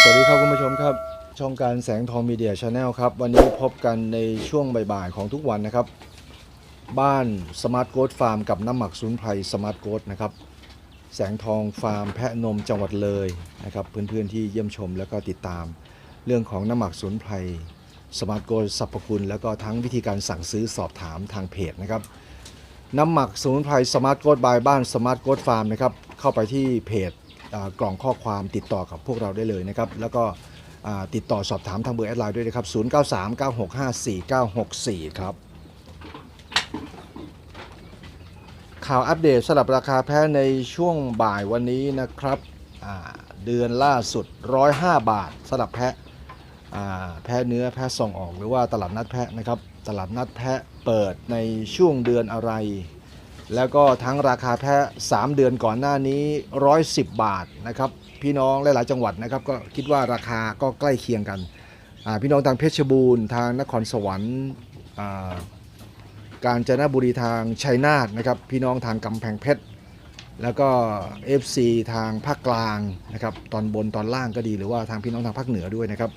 สวัสดีครับคุณผู้ชมครับ ช่องการแสงทองมีเดียชาแนลครับ วันนี้พบกันในช่วงบ่ายๆของทุกวันนะครับ บ้านสมาร์ทโก t ฟาร์มกับน้ำหมักศูนไพรสมาร์ทโก t นะครับ แสงทองฟาร์มแพะนมจังหวัดเลยนะครับเพื่อนๆที่เยี่ยมชมแล้วก็ติดตาม เรื่องของน้ำหมักศูนไพรสมาร์ทโก t สรรพคุณแล้วก็ทั้งวิธีการสั่งซื้อสอบถามทางเพจนะครับน้ำหมักสมุนไพรสมาร์ทโกดบายบ้านสมาร์ทโกดฟาร์มนะครับเข้าไปที่เพจ กล่องข้อความติดต่อกับพวกเราได้เลยนะครับ แล้วก็ติดต่อสอบถามทางเบอร์แอดไลน์ด้วยนะครับ 0939654964 ครับ ข่าวอัปเดตสำหรับราคาแพ้ในช่วงบ่ายวันนี้นะครับ เดือนล่าสุด 105 บาทสำหรับแพะแพะเนื้อแพะส่งออกหรือว่าตลาดนัดแพะนะครับ ตลาดนัดแพะเปิดในช่วงเดือนอะไร แล้วก็ทั้งราคาแพะ 3 เดือนก่อนหน้านี้ 110 บาทนะครับ พี่น้องหลาย ๆ จังหวัดนะครับ ก็คิดว่าราคาก็ใกล้เคียงกัน พี่น้องทางเพชรบูรณ์ทางนครสวรรค์อ่ากาญจนบุรีทางชัยนาทนะครับ พี่น้องทางกำแพงเพชรแล้วก็ FC ทางภาคกลางนะครับตอนบนตอนล่างก็ดีหรือว่าทางพี่น้องทางภาคเหนือด้วยนะครับ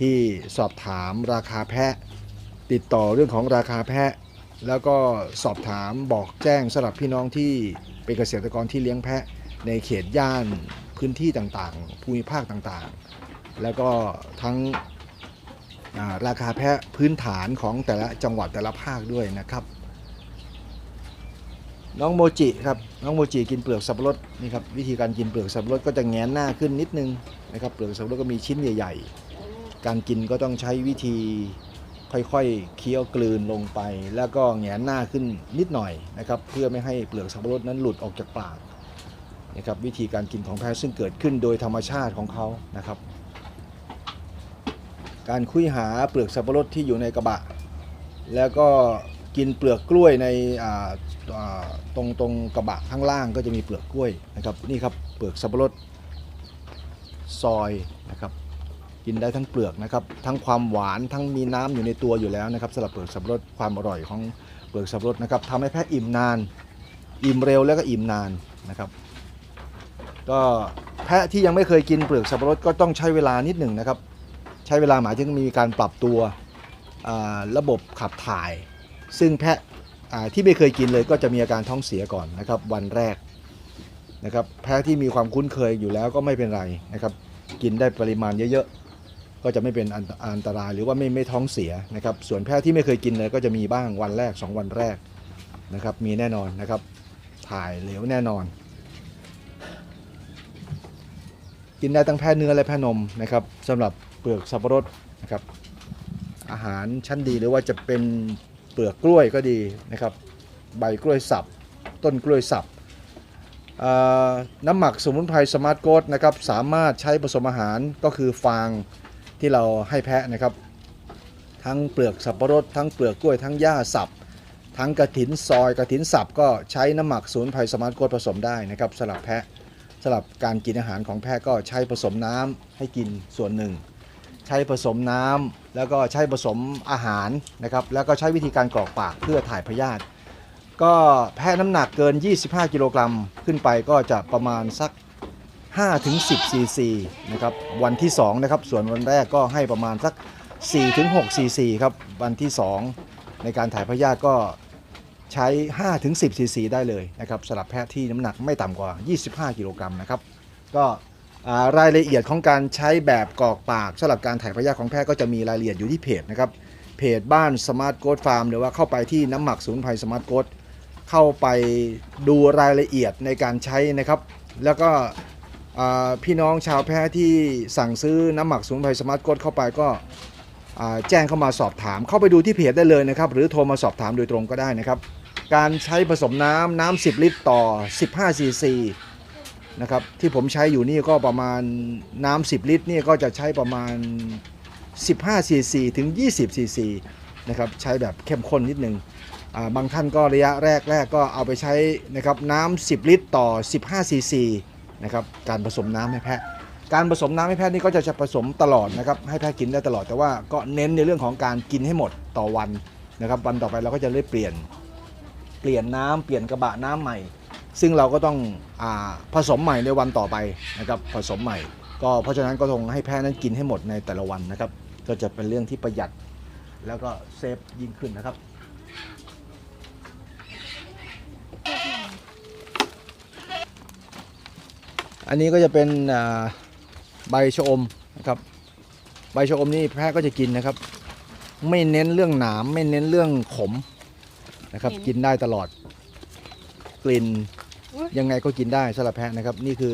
ที่สอบถามราคาแพะ ติดต่อเรื่องของราคาแพะ แล้วก็สอบถามบอกแจ้งสำหรับพี่น้องที่เป็นเกษตรกรที่เลี้ยงแพะในเขตย่านพื้นที่ต่างๆ ภูมิภาคต่างๆ แล้วก็ทั้งาราคาแพะพื้นฐานของแต่ละจังหวัดแต่ละภาคด้วยนะครับ น้องโมจิครับน้องโมจิกินเปลือกสับปะรดนี่ครับวิธีการกินเปลือกสับปะรดก็จะแงนหน้าขึ้นนิดนึงนะครับเปลือกสับปะรดก็มีชิ้นใหญ่ ๆ การกินก็ต้องใช้วิธี ค่อยๆ เคี้ยวกลืนลงไป แล้วก็แงนหน้าขึ้นนิดหน่อยนะครับเพื่อไม่ให้เปลือกสับปะรดนั้นหลุดออกจากปากนะครับวิธีการกินของแพะซึ่งเกิดขึ้นโดยธรรมชาติของเขานะครับ การคุยหาเปลือกสับปะรดที่อยู่ในกระบะ แล้วก็กินเปลือกกล้วยในตรงตรงกระบะข้างล่างก็จะมีเปลือกกล้วยนะครับนี่ครับเปลือกสับปะรดซอยนะครับ กินได้ทั้งเปลือกนะครับทั้งความหวานทั้งมีน้ำอยู่ในตัวอยู่แล้วนะครับสำหรับเปลือกสับปะรดความอร่อยของเปลือกสับปะรดนะครับทำให้แพะอิ่มนาน อิ่มเร็วแล้วก็อิ่มนานนะครับ ก็แพะที่ยังไม่เคยกินเปลือกสับปะรดก็ต้องใช้เวลานิดหนึ่งนะครับ ใช้เวลาหมายถึงมีการปรับตัวระบบขับถ่าย ซึ่งแพะที่ไม่เคยกินเลยก็จะมีอาการท้องเสียก่อนนะครับ วันแรกนะครับแพะที่มีความคุ้นเคยอยู่แล้วก็ไม่เป็นไรนะครับ กินได้ปริมาณเยอะๆ ก็จะไม่เป็นอันอันตรายหรือว่าไม่ไม่ท้องเสียนะครับ ส่วนแพะที่ไม่เคยกินเลยก็จะมีบ้างวันแรก 2 วันแรกนะครับ มีแน่นอนนะครับ ถ่ายเหลวแน่นอน กินได้ทั้งแพะเนื้อและแพะนมนะครับสำหรับเปลือกสับปะรดนะครับ อาหารชั้นดีหรือว่าจะเป็นเปลือกกล้วยก็ดีนะครับ ใบกล้วยสับ ต้นกล้วยสับน้ำหมักสมุนไพรสมาร์ทโกดนะครับสามารถใช้ผสมอาหารก็คือฟาง ที่เราให้แพะนะครับ ทั้งเปลือกสับปะรดทั้งเปลือกกล้วยทั้งหญ้าสับทั้งกระถินซอยกระถินสับก็ใช้น้ำหมักสมุนไพรสมาร์ทโกดผสมได้นะครับสำหรับแพะสำหรับการกินอาหารของแพะก็ใช้ผสมน้ำให้กินส่วนหนึ่ง ใช้ผสมน้ำแล้วก็ใช้ผสมอาหารนะครับแล้วก็ใช้วิธีการกรอกปากเพื่อถ่ายพยาธิก็แพะน้ำหนักเกิน 25 กิโลกรัมขึ้นไปก็จะประมาณสัก 5-10ซีซีนะครับวันที่2นะครับส่วนวันแรกก็ให้ประมาณสัก4-6ซีซีครับวันที่ 2 ในการถ่ายพยาธิก็ใช้5-10ซีซีได้เลยนะครับสำหรับแพะที่น้ำหนักไม่ต่ำกว่า 25 กิโลกรัมนะครับก็รายละเอียดของการใช้แบบกอกปากสำหรับการถ่ายพยาธิของแพะก็จะมีรายละเอียดอยู่ที่เพจนะครับเพจบ้านสมาร์ทโกดฟาร์มหรือว่าเข้าไปที่น้ำหมักสมุนไพรสมาร์ทโกดเข้าไปดูรายละเอียดในการใช้นะครับ แล้วก็ พี่น้องชาวแพะที่สั่งซื้อน้ำหมักสมุนไพรสมาร์ทกดเข้าไปก็แจ้งเข้ามาสอบถาม เข้าไปดูที่เพจได้เลยนะครับ หรือโทรมาสอบถามโดยตรงก็ได้นะครับ การใช้ผสมน้ำน้ำ10 ลิตรต่อ 15 ซีซีนะครับที่ผมใช้อยู่นี่ก็ประมาณน้ำ10 ลิตรนี่ก็จะใช้ประมาณ 15 ซีซีถึง 20 ซีซีนะครับใช้แบบเข้มข้นนิดนึงอ่าบางท่านก็ระยะแรกแรกก็เอาไปใช้นะครับน้ำ10 ลิตรต่อ 15 ซีซี นะครับการผสมน้ำให้แพะ การผสมน้ำให้แพะนี่ก็จะจะผสมตลอดนะครับให้แพะกินได้ตลอดแต่ว่าก็เน้นในเรื่องของการกินให้หมดต่อวันนะครับวันต่อไปเราก็จะได้เปลี่ยนเปลี่ยนน้ำเปลี่ยนกระบะน้ำใหม่ ซึ่งเราก็ต้องอผสมใหม่ในวันต่อไปนะครับผสมใหม่ ก็เพราะฉะนั้นก็ต้องให้แพะนั้นกินให้หมดในแต่ละวันนะครับ ก็จะเป็นเรื่องที่ประหยัดแล้วก็เซฟยิ่งขึ้นนะครับ อันนี้ก็จะเป็นอ่าใบชะอมนะครับ ใบชะอมนี่แพะก็จะกินนะครับ ไม่เน้นเรื่องหนามไม่เน้นเรื่องขมนะครับเหม็นกินได้ตลอด กลิ่นอุ๊ยยังไงก็กินได้สำหรับแพะนะครับ นี่คือ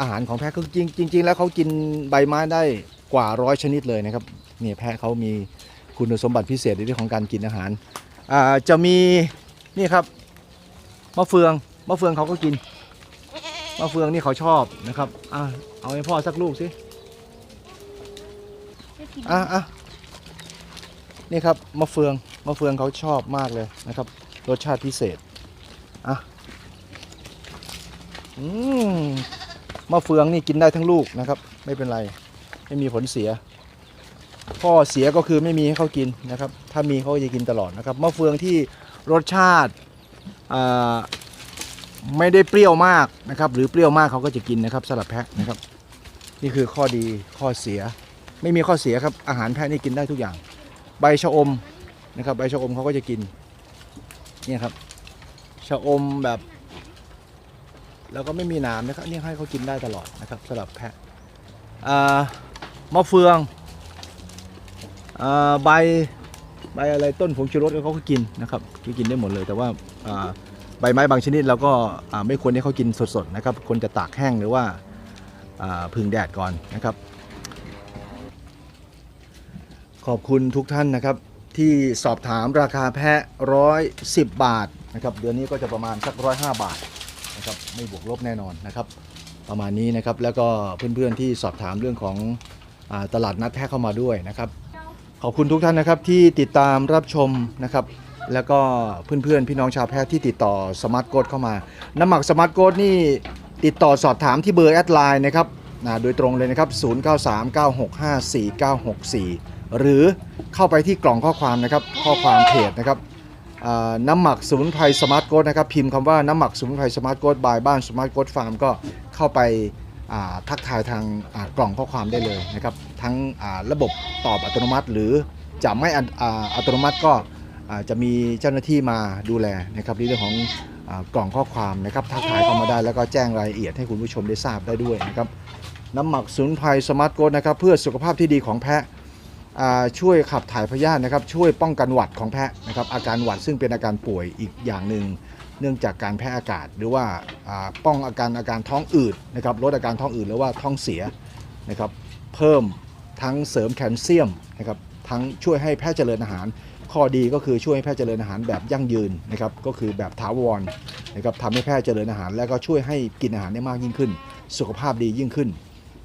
อาหารของแพะคือจริงจริง ๆ แล้วเขากินใบไม้ได้กว่าร้อยชนิดเลยนะครับนี่แพะเขามีคุณสมบัติพิเศษในเรื่องของการกินอาหารอ่าจะมีนี่ครับมะเฟืองมะเฟืองเขาก็กิน มะเฟืองนี่เขาชอบนะครับอะเอาให้พ่อสักลูกสิไม่กินอะอะนี่ครับมะเฟืองมะเฟืองเขาชอบมากเลยนะครับ รสชาติพิเศษอะอืมมะเฟืองนี่กินได้ทั้งลูกนะครับ ไม่เป็นไรไม่มีผลเสียข้อเสียก็คือไม่มีให้เขากินนะครับ ถ้ามีเขาจะกินตลอดนะครับมะเฟืองที่รสชาติอ่า ไม่ได้เปรี้ยวมากนะครับ หรือเปรี้ยวมากเขาก็จะกินนะครับสำหรับแพะนะครับ นี่คือข้อดีข้อเสีย ไม่มีข้อเสียครับอาหารแพะนี่กินได้ทุกอย่าง ใบชะอมนะครับใบชะอมเขาก็จะกินเนี่ยครับชะอมแบบ แล้วก็ไม่มีหนามนะครับนี่ให้เขากินได้ตลอดนะครับสำหรับแพะอ่ามะเฟืองใบใบอะไรต้นผงชูรสเขาก็กินนะครับก็กินได้หมดเลยแต่ว่า ใบไม้บางชนิดเราก็ไม่ควรให้เขากินสดๆนะครับควรจะตากแห้งหรือว่าพึ่งแดดก่อนนะครับ ขอบคุณทุกท่านนะครับที่สอบถามราคาแพะร้อยสิบบาทนะครับเดือนนี้ก็จะประมาณสักร้อยห้าบาทนะครับไม่บวกลบแน่นอนนะครับ ประมาณนี้นะครับแล้วก็เพื่อนๆที่สอบถามเรื่องของอตลาดนัดแพะเข้ามาด้วยนะครับ ขอบคุณทุกท่านนะครับที่ติดตามรับชมนะครับ แล้วก็เพื่อนๆ พี่น้องชาวแพทย์ที่ติดต่อสมาร์ทโค้ดเข้ามา น้ำหมักสมาร์ทโค้ดนี่ติดต่อสอบถามที่เบอร์แอดไลน์นะครับนะโดยตรงเลยนะครับ 0939654964 หรือเข้าไปที่กล่องข้อความนะครับ ข้อความเพจนะครับน้ำหมักสมุนไพรสมาร์ทโค้ดนะครับ พิมพ์คำว่าน้ำหมักสมุนไพรสมาร์ทโค้ดบายบ้านสมาร์ทโค้ดฟาร์มก็เข้าไปทักทายทางกล่องข้อความได้เลยนะครับ ทั้งระบบตอบอัตโนมัติ หรือจะไม่อัตโนมัติก็ จะมีเจ้าหน้าที่มาดูแลนะครับในเรื่องของกล่องข้อความนะครับทักทายเข้ามาได้แล้วก็แจ้งรายละเอียดให้คุณผู้ชมได้ทราบได้ด้วยนะครับน้ำหมักสมุนไพรสมาร์ทโกดนะครับเพื่อสุขภาพที่ดีของแพะช่วยขับถ่ายพยาธินะครับช่วยป้องกันหวัดของแพะนะครับอาการหวัดซึ่งเป็นอาการป่วยอีกอย่างหนึ่งเนื่องจากการแพ้อากาศ หรือว่าป้องอาการอาการท้องอืดนะครับลดอาการท้องอืดหรือว่าท้องเสียนะครับเพิ่มทั้งเสริมแคลเซียมนะครับทั้งช่วยให้แพะเจริญอาหาร ข้อดีก็คือช่วยให้แพทย์เจริญอาหารแบบยั่งยืนนะครับก็คือแบบถาวรนะครับทำให้แพทย์เจริญอาหาร แล้วก็ช่วยให้กินอาหารได้มากยิ่งขึ้น สุขภาพดียิ่งขึ้น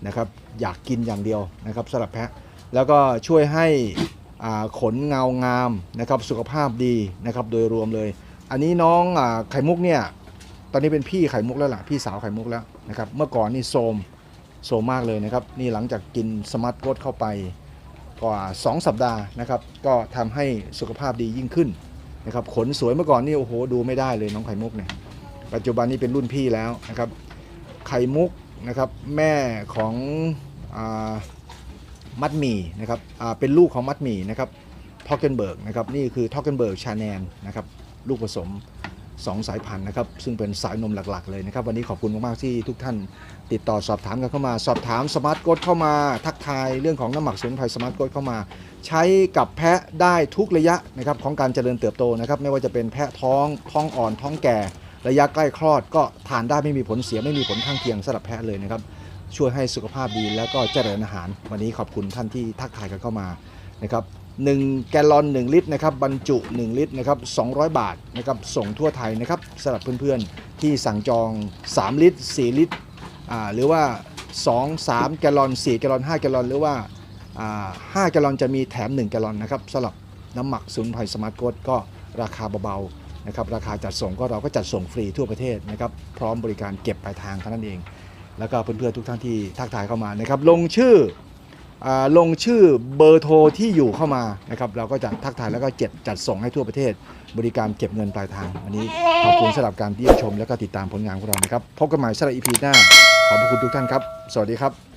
นะครับอยากกินอย่างเดียวนะครับสำหรับแพะแล้วก็ช่วยให้อ่าขนเงางามนะครับสุขภาพดีนะครับโดยรวมเลย อันนี้น้องอไข่มุกเนี่ยตอนนี้เป็นพี่ไข่มุกแล้วล่ะพี่สาวไข่มุกแล้วนะครับเมื่อก่อนนี่โซมโซมมากเลยนะครับนี่หลังจากกินสมาร์ทโกดเข้าไป กว่า 2 สัปดาห์นะครับก็ทำให้สุขภาพดียิ่งขึ้นนะครับขนสวยเมื่อก่อนนี่โอ้โหดูไม่ได้เลยน้องไข่มุกเนี่ยปัจจุบันนี้เป็นรุ่นพี่แล้วนะครับไข่มุกนะครับแม่ของอมัดหมี่นะครับเป็นลูกของมัดหมี่นะครับทอกเกนเบิร์กนะครับนี่คือทอกเกนเบิร์กชาแนนนะครับลูกผสม 2 สายพันธุ์นะครับ ซึ่งเป็นสายนมหลักๆ เลยนะครับ วันนี้ขอบคุณมาก ๆ ที่ทุกท่านติดต่อสอบถามกันเข้ามา สอบถามสมาร์ทโกดเข้ามา ทักทายเรื่องของน้ำหมักสมุนไพรสมาร์ทโกดเข้ามา ใช้กับแพะได้ทุกระยะนะครับของการเจริญเติบโตนะครับ ไม่ว่าจะเป็นแพะท้องท้องอ่อนท้องแก่ ระยะใกล้คลอดก็ทานได้ไม่มีผลเสียไม่มีผลข้างเคียงสำหรับแพะเลยนะครับช่วยให้สุขภาพดีแล้วก็เจริญอาหาร วันนี้ขอบคุณท่านที่ทักทายกันเข้ามานะครับ 1 แกลลอน 1 ลิตรนะครับบรรจุ 1 ลิตรนะครับ200 บาทนะครับส่งทั่วไทยนะครับสำหรับเพื่อนๆ ที่สั่งจอง 3 ลิตร 4 ลิตรอ่าหรือว่า 2 3 แกลลอน 4 แกลลอน 5 แกลลอน หรือว่าอ่า 5 แกลลอนจะมีแถม 1 แกลลอนนะครับสำหรับน้ำหมักสมุนไพรสมาร์ทโกดก็ราคาเบาๆนะครับราคาจัดส่งก็เราก็จัดส่งฟรีทั่วประเทศนะครับพร้อมบริการเก็บปลายทางเท่านั้นเอง แล้วก็เพื่อนๆทุกท่านที่ทักทายเข้ามานะครับลงชื่อ ลงชื่อเบอร์โทรที่อยู่เข้ามานะครับเราก็จะทักทายแล้วก็เจ็ดจัดส่งให้ทั่วประเทศ บริการเก็บเงินปลายทาง วันนี้ขอบคุณสำหรับการเยี่ยมชม และก็ติดตามผลงานของเรานะครับพบกันใหม่สำหรับอีพีหน้า ขอบพระคุณทุกท่านครับ สวัสดีครับ